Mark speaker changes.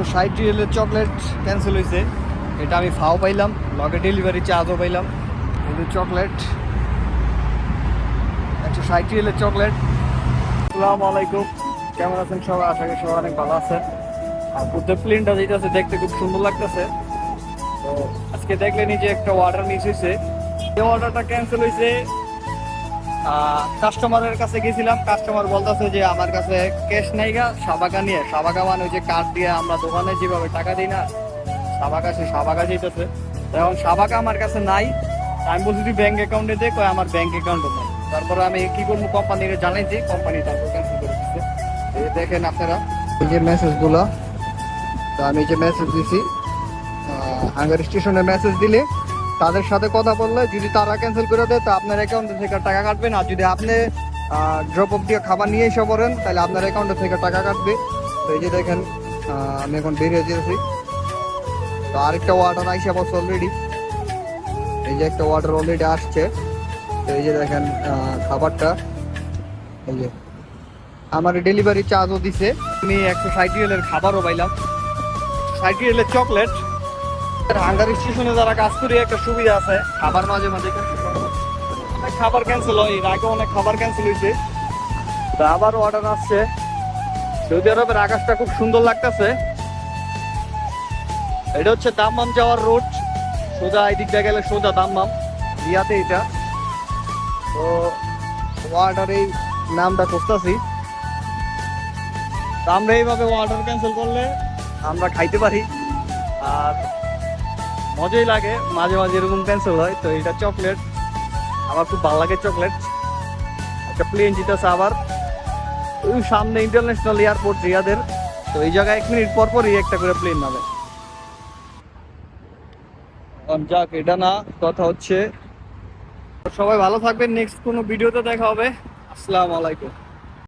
Speaker 1: একশো ষাট রিয়েলের chocolate cancel হয়েছে এটা আমি ফাও পাইলাম, লগে ডেলিভারি চার্জও পাইলাম। কিন্তু চকলেট, একশো ষাট রিয়েলের চকলেট। আসসালামু আলাইকুম, কেমন আছেন সবাই? আশা করি সবাই অনেক ভালো আছেন। আর বুদ্ধের প্লেনটা যেটা আছে দেখতে খুব সুন্দর লাগতেছে। তো আজকে দেখলেনি যে একটা অর্ডার মিস হয়েছে এই অর্ডারটা ক্যান্সেল হয়েছে কাস্টমারের কাছে গেছিলাম। কাস্টমার বলতেছে যে, আমার কাছে ক্যাশ নাই গা, সাবাকা নিয়ে। সাবাকা মানে ওই যে কার্ড দিয়ে আমরা দোকানে যেভাবে টাকা দিই না, সাবাকা সে সাবাকা যেতেছে এখন সাবাকা আমার কাছে নাই। আমি বলছি, তুই ব্যাংক অ্যাকাউন্টে দে। কয়, আমার ব্যাংক অ্যাকাউন্টে নাই। তারপরে আমি কি করব কোম্পানিকে জানাইছি। কোম্পানি তারপর ক্যান্সেল করে দিচ্ছে দেখেন আপনারা, এই যে মেসেজগুলো তো আমি যে মেসেজ দিছি হাঙ্গার স্টেশনে মেসেজ দিলে তাদের সাথে কথা বললে যদি তারা ক্যান্সেল করে দেয়, তো আপনার অ্যাকাউন্টে থেকে টাকা কাটবেন আর যদি আপনি ড্রপ অফ দিয়ে খাবার নিয়ে এসে পড়েন, তাহলে আপনার অ্যাকাউন্টে থেকে টাকা কাটবে। তো এই যে দেখেন আমি এখন বেরিয়ে যেতেছি তো আরেকটা ওয়াটার আইসা বসে অলরেডি এই যে একটা ওয়াটার অলরেডি আসছে। তো এই যে দেখেন খাবারটা। এই যে, আমার ডেলিভারি চার্জও দিছে। আমি ষাট রিয়েলের খাবারও পাইলাম। রিয়েলের চকলেট হাঙ্গার স্টেশনে যারা কাজ করি একটা সুবিধা আছে। খাবার মাঝে মাঝে? অনেক খাবার ক্যান্সেল হয় এর আগে অনেক খাবার ক্যান্সেল হয়েছে। তা আবার অর্ডার আসছে। সৌদি আরবের আকাশটা খুব সুন্দর লাগতেছে। এটা হচ্ছে দাম্মাম যাওয়ার রোড সোজা এই দিকটা গেলে সোজা দাম্মাম। রিয়াতে এটা। তো অর্ডার এই নামটা খুঁজতেছি। আমরা এইভাবে অর্ডার ক্যান্সেল করলে আমরা খাইতে পারি। আর মজাই লাগে, মাঝে মাঝে এরকম ক্যান্সেল হয়, তো এটা চকলেট আমার খুব ভালো লাগে চকলেট একটা প্লেন জিতেছে আবার। ওই সামনে ইন্টারন্যাশনাল এয়ারপোর্ট রিয়াদের। তো এই জায়গায় এক মিনিট পর পরই একটা করে প্লেন নামে। যাক, এটা না, কথা হচ্ছে। সবাই ভালো থাকবেন নেক্সট কোনো ভিডিওতে দেখা হবে। আসসালামু আলাইকুম।